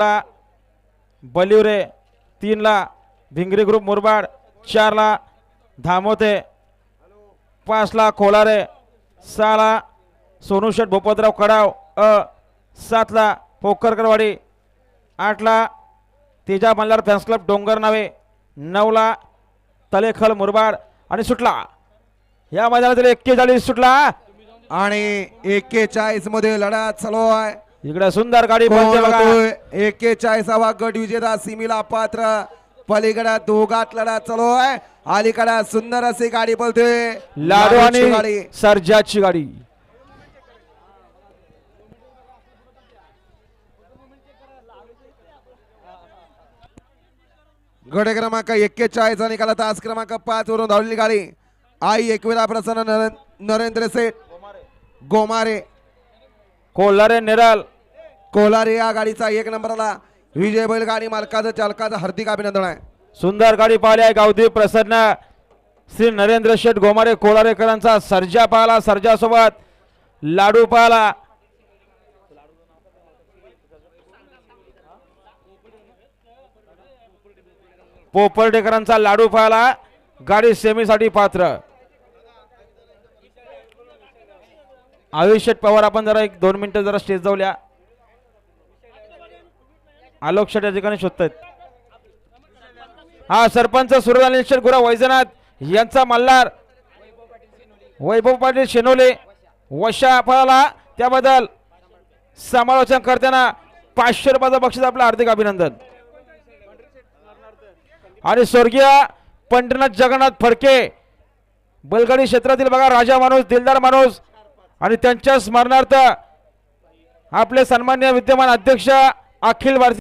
ला बलिवरे तीनला भिंगरी ग्रुप मुरबाड चारला धामोते पाचला खोलारे सहाला सोनूशेठ भोपतराव कडाव अ सातला पोखरकरवाडी आठला तेजा मल्हार फॅन्स क्लब डोंगर नावे नऊला तलेखल मुरबाड आणि सुटला. या मैदानातील एक्केचाळीस सुटला. आणि एक्केचाळीसमध्ये लढा चालू आहे. इकडे सुंदर गाडी एक्केचाळीसावा गट विजेता सिमीला पात्र. पलीकडे दोघात लढा चालू आहे अलीकडे सुंदर अशी गाडी पळतोय लाडू लाडूची गाडी. आणि सर्जाची गाडी. गट क्रमांक एक्केचाळीस आणि काला तास क्रमांक पाच वरून धावलेली गाडी. आई एकविरा प्रसन्न नरें- नरेंद्र सेठ. गोमारे. कोल्हारे निराल. कोलारी या गाडीचा एक नंबरला विजय बैलगाडी मालकाचं चालकाचं हार्दिक अभिनंदन आहे. सुंदर गाडी पाहिली आहे गावदी प्रसन्न. श्री नरेंद्र शेठ गोमारे कोलारेकरांचा सर्जा पाहला सर्जासोबत लाडू पाहला. पोपर्डेकरांचा लाडू पाहला गाडी सेमीसाठी पात्र. आयुष पवार आपण जरा एक दोन मिनिटं जरा स्टेज जाऊया आलोक शेट या ठिकाणी शोधतायत. हा सरपंच सुरदानी शेठ गुरा वैजनाथ यांचा मल्हार वैभव पाटील शेनोले वशा फळाला त्याबद्दल समालोचन करताना पाचशे रुपयाचा बक्षीस आपलं हार्दिक अभिनंदन. आणि स्वर्गीय पंढरनाथ जगन्नाथ फडके बलगडी क्षेत्रातील बघा राजा माणूस दिलदार माणूस आणि त्यांच्या स्मरणार्थ आपले सन्मान्य विद्यमान अध्यक्ष अखिल भारतीय